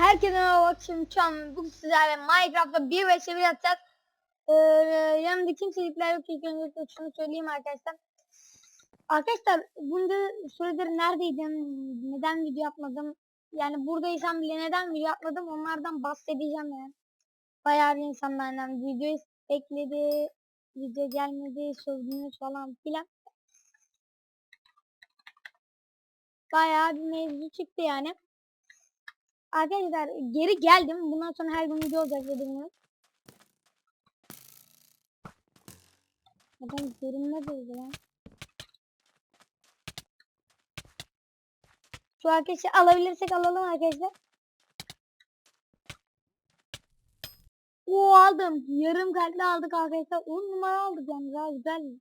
Herkese merhaba şimdi an bugün sizlerle Minecraft'ta 1 vs 1 atacağız. Ee, yanımda kimselikler yok ilk önce şunu söyleyeyim arkadaşlar. Arkadaşlar bunca süredir neredeydim, neden video yapmadım, yani buradaysam bile neden video yapmadım onlardan bahsedeceğim yani. Bayağı bir insan benden video bekledi, video gelmedi, sövdünüz falan filan. Bayağı bir mevzu çıktı yani. Arkadaşlar geri geldim. Bundan sonra her gün video olacak dediğim Adam görünmez oldu lan. Şu arkadaşı alabilirsek alalım arkadaşlar. Oo aldım. Yarım kalpli aldık arkadaşlar. 10 numara aldık yani daha güzel.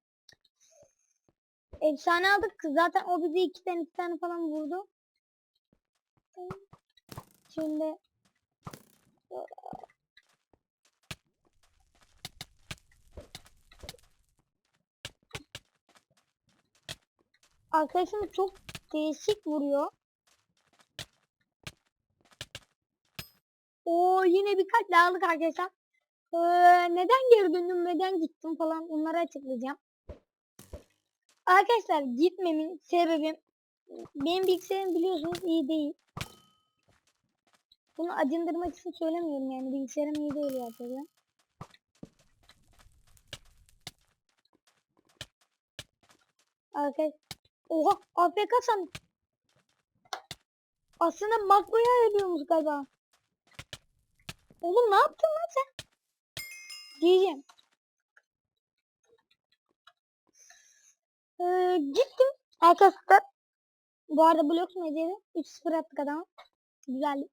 Efsane aldık. Zaten o bizi iki tane iki tane falan vurdu. Şimdi Arkadaşım çok değişik vuruyor. O yine birkaç aldık arkadaşlar. Ee, neden geri döndüm, neden gittim falan onları açıklayacağım. Arkadaşlar gitmemin sebebi benim bilgisayarım biliyorsunuz iyi değil. Bunu acındırmak için söylemiyorum yani bilgisayarım iyi değil gerçekten. Arkadaş Oha AFK san. Aslında makroya yapıyormuş galiba. Oğlum ne yaptın lan sen? Diyeceğim. Ee, gittim. Arkadaşlar. Bu arada blok medyada 3-0 attık adama. Güzeldi.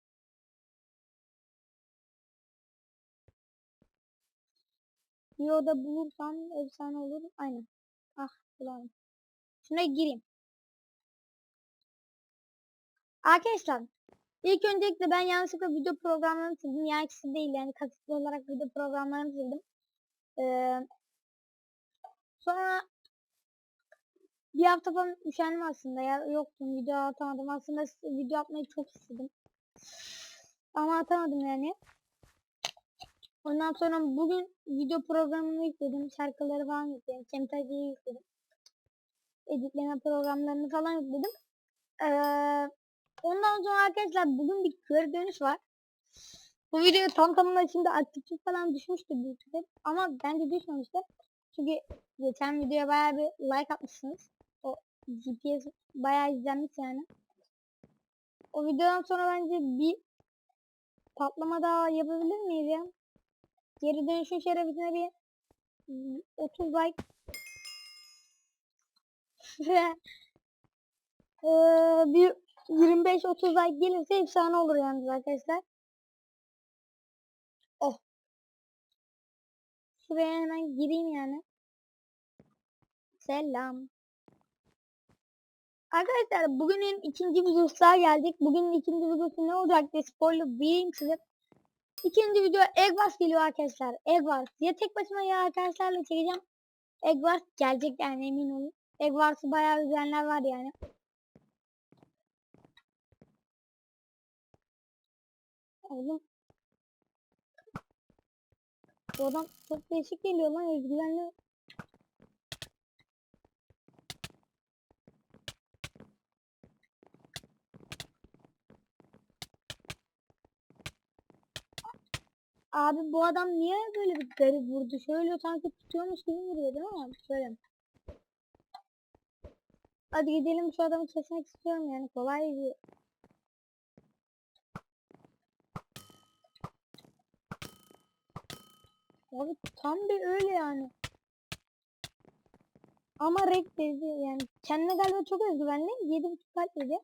Yoda bulursam efsane olur. Aynen. Ah bulalım. Şuna gireyim. Arkadaşlar ilk öncelikle ben yanlışlıkla video programlarını sildim. Yani ikisi değil yani kasıtlı olarak video programlarını sildim. Ee, sonra bir hafta falan üşendim aslında ya yoktum video atamadım aslında video atmayı çok istedim ama atamadım yani ondan sonra bugün video programını yükledim şarkıları falan yükledim Camtasia'yı yükledim. Editleme programlarını falan yükledim. Ee, ondan sonra arkadaşlar bugün bir geri dönüş var. Bu video tam tamına şimdi aktiflik falan düşmüştü büyük ama bence düşmemiştir çünkü geçen videoya bayağı bir like atmışsınız. O GPS bayağı izlenmiş yani. O videodan sonra bence bir patlama daha yapabilir miyiz ya? Geri dönüşün şerefine bir 30 like ee, bir 25-30 like gelirse efsane olur yalnız arkadaşlar. Oh. Şuraya hemen gireyim yani. Selam. Arkadaşlar bugünün ikinci videosuna geldik. Bugünün ikinci videosu ne olacak diye spoiler vereyim size. İkinci video Eggwars geliyor arkadaşlar. Eggwars. Ya tek başıma ya arkadaşlarla çekeceğim. Eggwars gelecek yani emin olun. Eggwars'ı bayağı izleyenler var yani. Oğlum. Bu adam çok değişik geliyor lan özgüvenli. Abi bu adam niye böyle bir garip vurdu? Şöyle sanki tutuyormuş gibi vuruyor değil mi? Şöyle. Hadi gidelim şu adamı kesmek istiyorum yani kolay bir Abi tam bir öyle yani. Ama red dedi yani kendine galiba çok özgüvenli. 7.5 kalp dedi.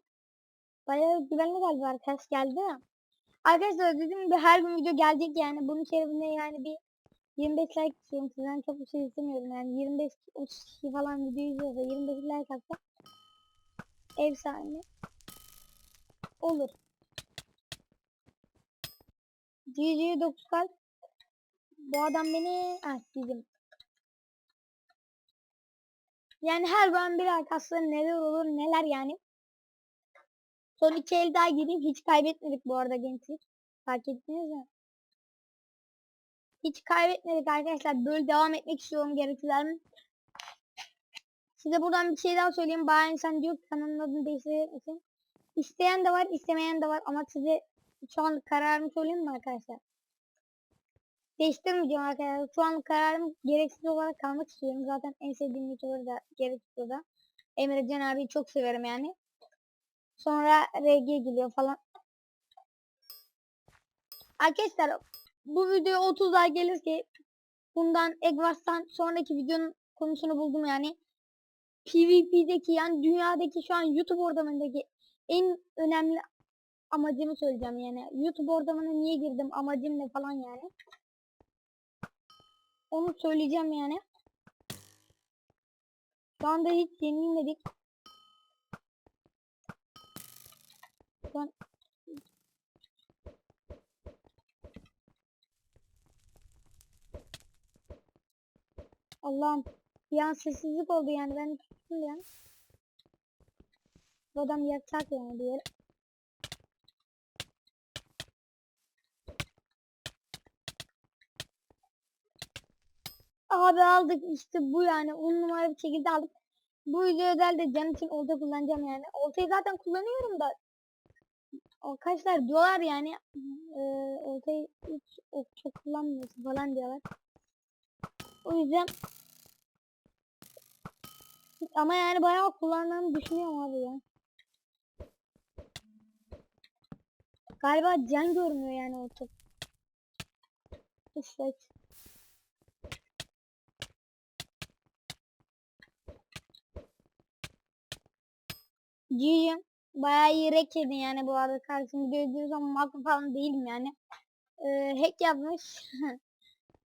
Bayağı güvenli galiba arkadaş geldi ya. Arkadaşlar dediğim gibi her gün video gelecek yani. Bunun şerefine yani bir 25 like istiyorum sizden çok bir şey istemiyorum yani 25 30 kişi falan video izliyorsa 25 like atsa efsane olur. GG 9 kalp bu adam beni ah dedim. Yani her gün bir arkadaşlar neler olur neler yani. Son iki el daha gireyim. Hiç kaybetmedik bu arada gençlik. Fark ettiniz mi? Hiç kaybetmedik arkadaşlar. Böyle devam etmek istiyorum gerekirler Size buradan bir şey daha söyleyeyim. Bayağı insan diyor ki kanalın adını değiştirelim. İsteyen de var, istemeyen de var ama size şu an kararımı söyleyeyim mi arkadaşlar? Değiştirmeyeceğim arkadaşlar. Şu an kararım gereksiz olarak kalmak istiyorum. Zaten en sevdiğim YouTuber da gereksiz da. Emre Can abiyi çok severim yani. Sonra RG geliyor falan. Arkadaşlar bu video 30 daha gelirse bundan Egvars'tan sonraki videonun konusunu buldum yani. PvP'deki yani dünyadaki şu an YouTube ortamındaki en önemli amacımı söyleyeceğim yani. YouTube ortamına niye girdim amacım ne falan yani. Onu söyleyeceğim yani. Şu anda hiç yenilmedik. An Allah'ım bir an sessizlik oldu yani ben tuttum yani. Bu adam yatacak yani diğer. Abi aldık işte bu yani on numara bir şekilde aldık. Bu videoda da can için olta kullanacağım yani. Oltayı zaten kullanıyorum da arkadaşlar diyorlar yani e, oltayı hiç ok çok kullanmıyorsun falan diyorlar. O yüzden ama yani bayağı kullandığımı düşünüyorum abi ya. Galiba can görmüyor yani o top. İşte. Giyim. Bayağı iyi rek yedin yani bu arada karşımda gördüğünüz ama makro falan değilim yani. Ee, hack yapmış.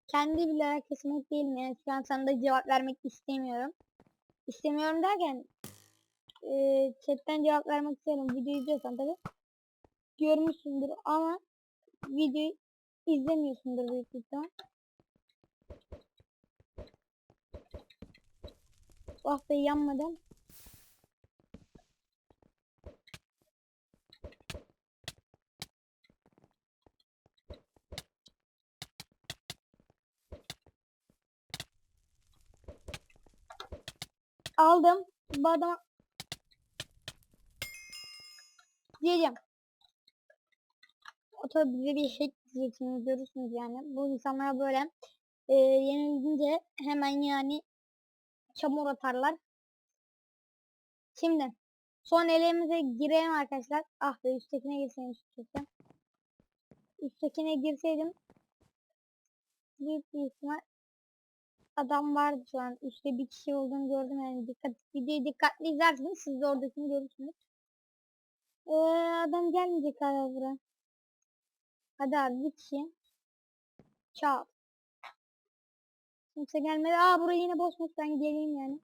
Kendi bilerek kesmek değilim yani şu an sana da cevap vermek istemiyorum. İstemiyorum derken e, chatten cevap vermek istiyorum. Videoyu izliyorsan tabi. Görmüşsündür ama videoyu izlemiyorsundur büyük ihtimal. Oh be yanmadan. Aldım. Bu adama diyeceğim. O tabi bize bir hack diyeceksiniz görürsünüz yani. Bu insanlara böyle e, yenilince hemen yani çamur atarlar. Şimdi son elimize girelim arkadaşlar. Ah be üsttekine girseydim üsttekine. Üsttekine girseydim büyük bir ihtimal adam vardı şu an. Üstte bir kişi olduğunu gördüm yani dikkat videoyu dikkatli izlerseniz siz de oradakini görürsünüz. Ee, adam gelmeyecek galiba buraya. Hadi abi bir kişi. Çal. Kimse gelmedi. Aa buraya yine boşmuş ben geleyim yani.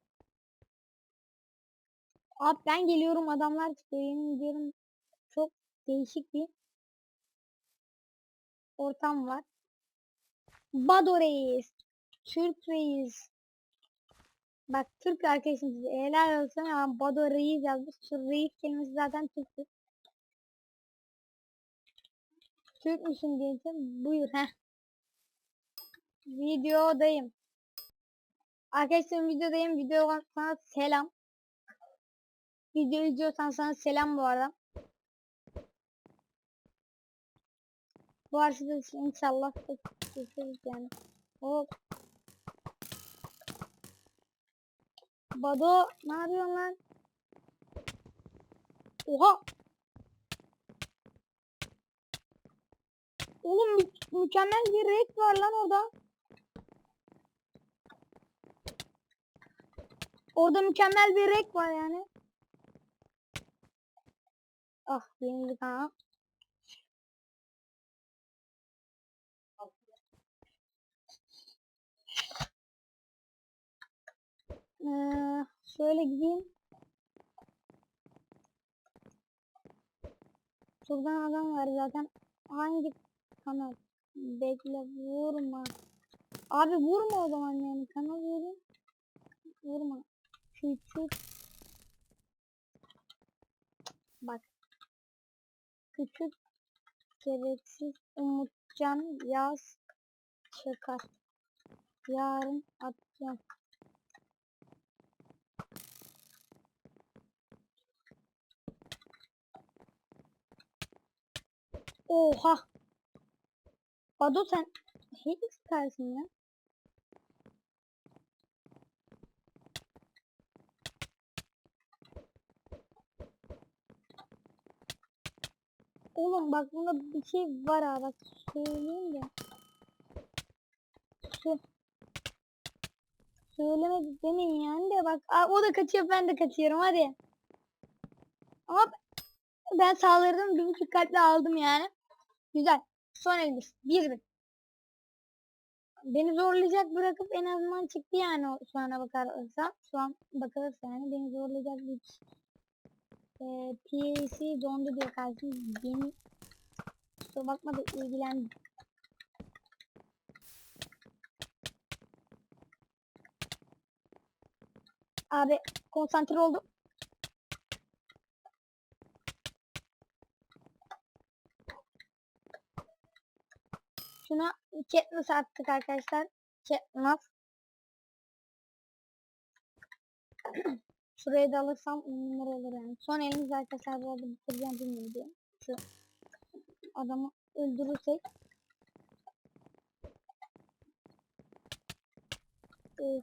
Abi ben geliyorum adamlar çıkıyor yemin. Çok değişik bir ortam var. Bado. Türk Reis. Bak Türk arkadaşım size helal olsun ama Bado Reis yazmış. Şu Reis kelimesi zaten Türk'tür. Türk müsün diyeceğim. Buyur he. Videodayım. Arkadaşlar videodayım. Video sana selam. Video izliyorsan sana selam bu arada. Bu arada inşallah yani. Hop. Bado ne yapıyorsun lan? Oha. Oğlum mü mükemmel bir renk var lan orada. Orada mükemmel bir renk var yani. Ah yenildik ha. Ee, şöyle gideyim. Şuradan adam var zaten. Hangi kanal? Bekle vurma. Abi vurma o zaman yani kanal verin. Vurma. Küçük. Bak. küçük gereksiz Umutcan yaz çıkar. Yarın atacağım. Oha. Bado sen hile sıkarsın ya. Oğlum bak bunda bir şey var ha bak söyleyeyim de. Sö Söylemedi demeyin yani de bak aa, o da kaçıyor ben de kaçıyorum hadi. Ama ben saldırdım bir buçuk katlı aldım yani. Güzel. Son. Bir bir. Beni zorlayacak bırakıp en azından çıktı yani o sonra bakarsa. Şu an bakılırsa yani beni zorlayacak bir e, PC dondu diyor kardeşim. Beni kusura bakma da ilgilen. Abi konsantre oldum. Şuna Katniss attık arkadaşlar. Katniss. Şurayı da alırsam numara olur yani. Son elimiz arkadaşlar bu arada bitireceğim bilmiyorum diye. Şu adamı öldürürsek. Ee,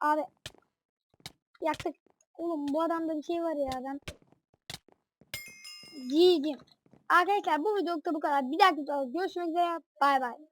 Abi yaktık. Oğlum bu adamda bir şey var ya ben. GG. Arkadaşlar bu videolukta bu kadar. Bir dahaki videoda görüşmek üzere. Bay bay.